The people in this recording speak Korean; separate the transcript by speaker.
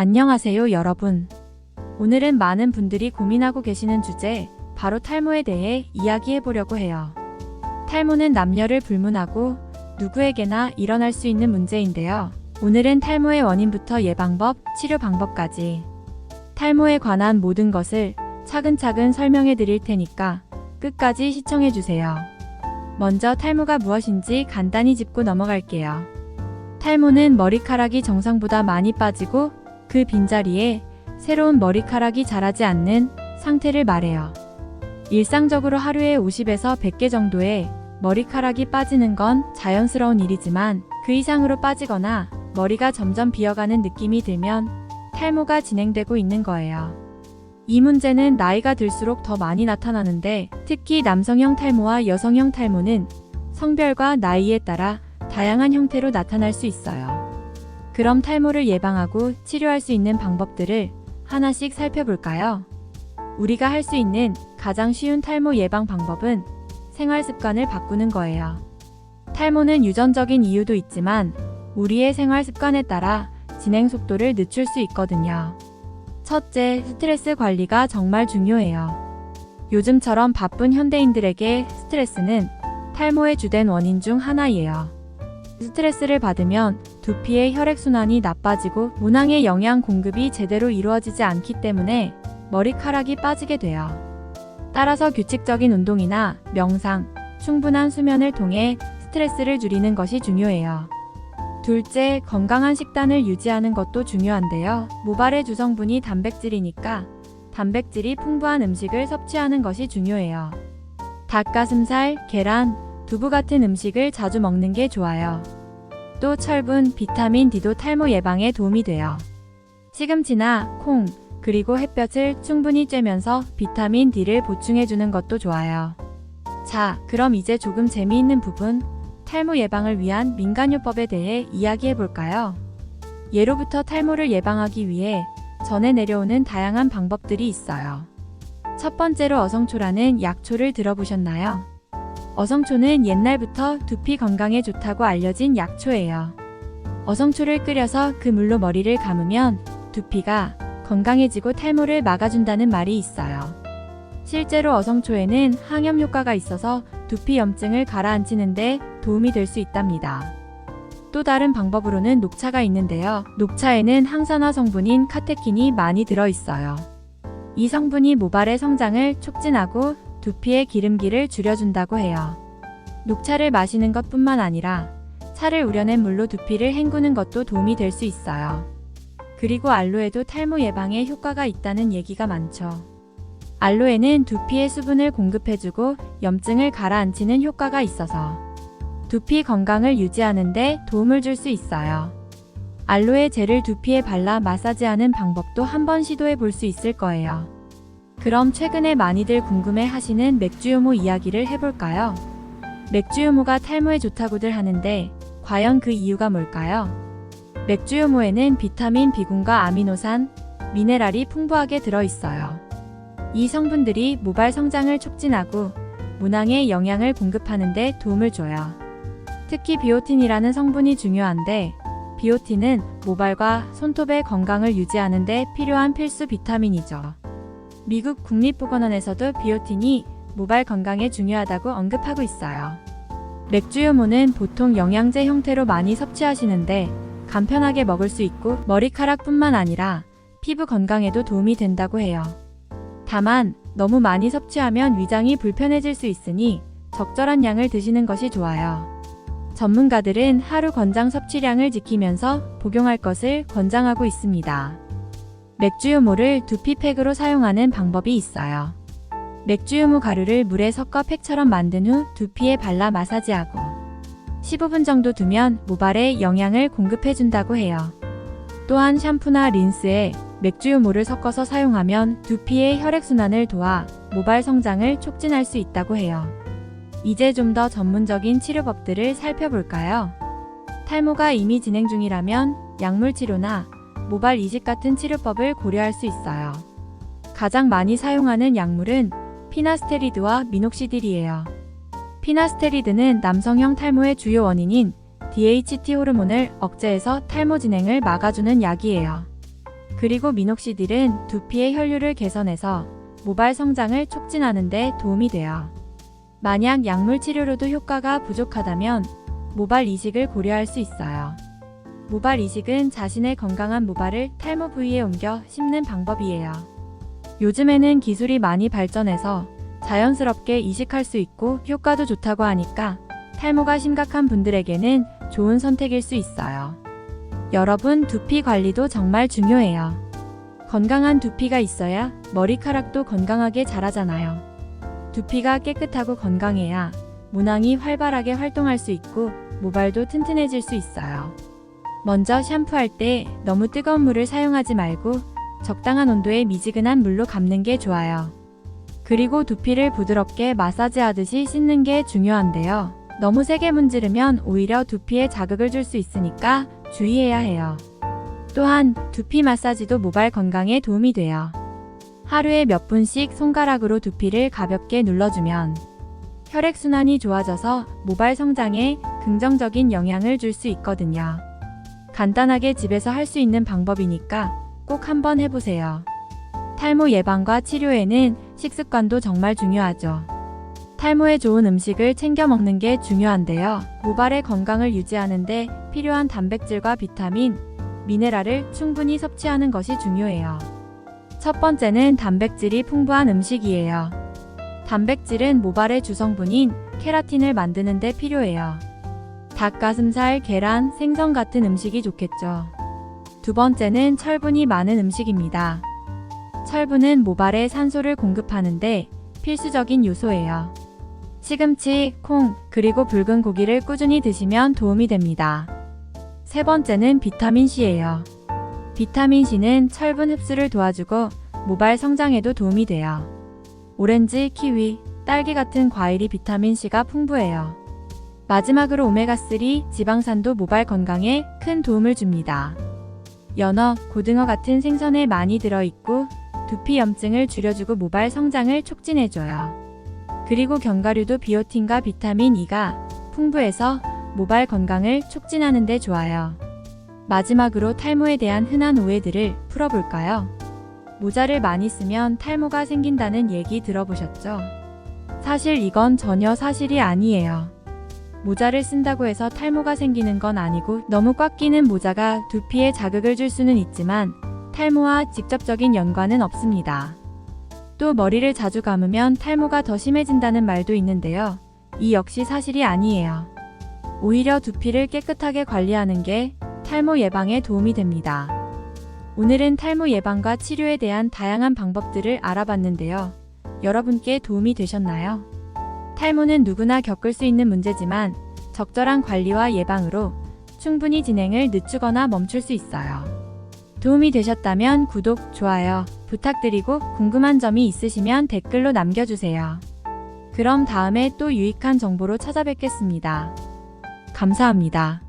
Speaker 1: 안녕하세요, 여러분. 오늘은 많은 분들이 고민하고 계시는 주제, 바로 탈모에 대해 이야기해 보려고 해요. 탈모는 남녀를 불문하고 누구에게나 일어날 수 있는 문제인데요. 오늘은 탈모의 원인부터 예방법, 치료 방법까지 탈모에 관한 모든 것을 차근차근 설명해 드릴 테니까 끝까지 시청해 주세요. 먼저 탈모가 무엇인지 간단히 짚고 넘어갈게요. 탈모는 머리카락이 정상보다 많이 빠지고 그 빈자리에 새로운 머리카락이 자라지 않는 상태를 말해요. 일상적으로 하루에 50에서 100개 정도의 머리카락이 빠지는 건 자연스러운 일이지만 그 이상으로 빠지거나 머리가 점점 비어가는 느낌이 들면 탈모가 진행되고 있는 거예요. 이 문제는 나이가 들수록 더 많이 나타나는데 특히 남성형 탈모와 여성형 탈모는 성별과 나이에 따라 다양한 형태로 나타날 수 있어요. 그럼 탈모를 예방하고 치료할 수 있는 방법들을 하나씩 살펴볼까요? 우리가 할 수 있는 가장 쉬운 탈모 예방 방법은 생활 습관을 바꾸는 거예요. 탈모는 유전적인 이유도 있지만 우리의 생활 습관에 따라 진행 속도를 늦출 수 있거든요. 첫째, 스트레스 관리가 정말 중요해요. 요즘처럼 바쁜 현대인들에게 스트레스는 탈모의 주된 원인 중 하나예요. 스트레스를 받으면 두피의 혈액순환이 나빠지고 문항의 영양 공급이 제대로 이루어지지 않기 때문에 머리카락이 빠지게 돼요. 따라서 규칙적인 운동이나 명상, 충분한 수면을 통해 스트레스를 줄이는 것이 중요해요. 둘째, 건강한 식단을 유지하는 것도 중요한데요. 모발의 주성분이 단백질이니까 단백질이 풍부한 음식을 섭취하는 것이 중요해요. 닭가슴살, 계란, 두부 같은 음식을 자주 먹는 게 좋아요. 또 철분, 비타민 D도 탈모 예방에 도움이 돼요. 시금치나 콩, 그리고 햇볕을 충분히 쬐면서 비타민 D를 보충해주는 것도 좋아요. 자, 그럼 이제 조금 재미있는 부분, 탈모 예방을 위한 민간요법에 대해 이야기해 볼까요? 예로부터 탈모를 예방하기 위해 전해 내려오는 다양한 방법들이 있어요. 첫 번째로 어성초라는 약초를 들어보셨나요? 어성초는 옛날부터 두피 건강에 좋다고 알려진 약초예요. 어성초를 끓여서 그 물로 머리를 감으면 두피가 건강해지고 탈모를 막아준다는 말이 있어요. 실제로 어성초에는 항염 효과가 있어서 두피 염증을 가라앉히는데 도움이 될 수 있답니다. 또 다른 방법으로는 녹차가 있는데요. 녹차에는 항산화 성분인 카테킨이 많이 들어있어요. 이 성분이 모발의 성장을 촉진하고 두피의 기름기를 줄여준다고 해요. 녹차를 마시는 것 뿐만 아니라 차를 우려낸 물로 두피를 헹구는 것도 도움이 될 수 있어요. 그리고 알로에도 탈모 예방에 효과가 있다는 얘기가 많죠. 알로에는 두피에 수분을 공급해주고 염증을 가라앉히는 효과가 있어서 두피 건강을 유지하는데 도움을 줄 수 있어요. 알로에 젤을 두피에 발라 마사지하는 방법도 한번 시도해 볼 수 있을 거예요. 그럼 최근에 많이들 궁금해 하시는 맥주효모 이야기를 해볼까요? 맥주효모가 탈모에 좋다고들 하는데 과연 그 이유가 뭘까요? 맥주효모에는 비타민 B군과 아미노산, 미네랄이 풍부하게 들어있어요. 이 성분들이 모발 성장을 촉진하고 문항에 영양을 공급하는데 도움을 줘요. 특히 비오틴이라는 성분이 중요한데 비오틴은 모발과 손톱의 건강을 유지하는데 필요한 필수 비타민이죠. 미국 국립보건원에서도 비오틴이 모발 건강에 중요하다고 언급하고 있어요. 맥주효모는 보통 영양제 형태로 많이 섭취하시는데 간편하게 먹을 수 있고 머리카락뿐만 아니라 피부 건강에도 도움이 된다고 해요. 다만 너무 많이 섭취하면 위장이 불편해질 수 있으니 적절한 양을 드시는 것이 좋아요. 전문가들은 하루 권장 섭취량을 지키면서 복용할 것을 권장하고 있습니다. 맥주 효모를 두피팩으로 사용하는 방법이 있어요. 맥주 효모 가루를 물에 섞어 팩처럼 만든 후 두피에 발라 마사지하고 15분 정도 두면 모발에 영양을 공급해준다고 해요. 또한 샴푸나 린스에 맥주 효모를 섞어서 사용하면 두피의 혈액순환을 도와 모발 성장을 촉진할 수 있다고 해요. 이제 좀 더 전문적인 치료법들을 살펴볼까요? 탈모가 이미 진행 중이라면 약물 치료나 모발 이식 같은 치료법을 고려할 수 있어요. 가장 많이 사용하는 약물은 피나스테리드와 미녹시딜이에요. 피나스테리드는 남성형 탈모의 주요 원인인 DHT 호르몬을 억제해서 탈모 진행을 막아주는 약이에요. 그리고 미녹시딜은 두피의 혈류를 개선해서 모발 성장을 촉진하는 데 도움이 돼요. 만약 약물 치료로도 효과가 부족하다면 모발 이식을 고려할 수 있어요. 모발 이식은 자신의 건강한 모발을 탈모 부위에 옮겨 심는 방법이에요. 요즘에는 기술이 많이 발전해서 자연스럽게 이식할 수 있고 효과도 좋다고 하니까 탈모가 심각한 분들에게는 좋은 선택일 수 있어요. 여러분, 두피 관리도 정말 중요해요. 건강한 두피가 있어야 머리카락도 건강하게 자라잖아요. 두피가 깨끗하고 건강해야 모낭이 활발하게 활동할 수 있고 모발도 튼튼해질 수 있어요. 먼저 샴푸할 때 너무 뜨거운 물을 사용하지 말고 적당한 온도의 미지근한 물로 감는 게 좋아요. 그리고 두피를 부드럽게 마사지하듯이 씻는 게 중요한데요. 너무 세게 문지르면 오히려 두피에 자극을 줄 수 있으니까 주의해야 해요. 또한 두피 마사지도 모발 건강에 도움이 돼요. 하루에 몇 분씩 손가락으로 두피를 가볍게 눌러주면 혈액순환이 좋아져서 모발 성장에 긍정적인 영향을 줄 수 있거든요. 간단하게 집에서 할 수 있는 방법이니까 꼭 한번 해보세요. 탈모 예방과 치료에는 식습관도 정말 중요하죠. 탈모에 좋은 음식을 챙겨 먹는 게 중요한데요. 모발의 건강을 유지하는데 필요한 단백질과 비타민, 미네랄을 충분히 섭취하는 것이 중요해요. 첫 번째는 단백질이 풍부한 음식이에요. 단백질은 모발의 주성분인 케라틴을 만드는 데 필요해요. 닭가슴살, 계란, 생선 같은 음식이 좋겠죠. 두 번째는 철분이 많은 음식입니다. 철분은 모발에 산소를 공급하는데 필수적인 요소예요. 시금치, 콩, 그리고 붉은 고기를 꾸준히 드시면 도움이 됩니다. 세 번째는 비타민C예요. 비타민C는 철분 흡수를 도와주고 모발 성장에도 도움이 돼요. 오렌지, 키위, 딸기 같은 과일이 비타민C가 풍부해요. 마지막으로 오메가3 지방산도 모발 건강에 큰 도움을 줍니다. 연어, 고등어 같은 생선에 많이 들어있고 두피 염증을 줄여주고 모발 성장을 촉진해줘요. 그리고 견과류도 비오틴과 비타민 E가 풍부해서 모발 건강을 촉진하는 데 좋아요. 마지막으로 탈모에 대한 흔한 오해들을 풀어볼까요? 모자를 많이 쓰면 탈모가 생긴다는 얘기 들어보셨죠? 사실 이건 전혀 사실이 아니에요. 모자를 쓴다고 해서 탈모가 생기는 건 아니고 너무 꽉 끼는 모자가 두피에 자극을 줄 수는 있지만 탈모와 직접적인 연관은 없습니다. 또 머리를 자주 감으면 탈모가 더 심해진다는 말도 있는데요. 이 역시 사실이 아니에요. 오히려 두피를 깨끗하게 관리하는 게 탈모 예방에 도움이 됩니다. 오늘은 탈모 예방과 치료에 대한 다양한 방법들을 알아봤는데요. 여러분께 도움이 되셨나요? 탈모는 누구나 겪을 수 있는 문제지만 적절한 관리와 예방으로 충분히 진행을 늦추거나 멈출 수 있어요. 도움이 되셨다면 구독, 좋아요 부탁드리고 궁금한 점이 있으시면 댓글로 남겨주세요. 그럼 다음에 또 유익한 정보로 찾아뵙겠습니다. 감사합니다.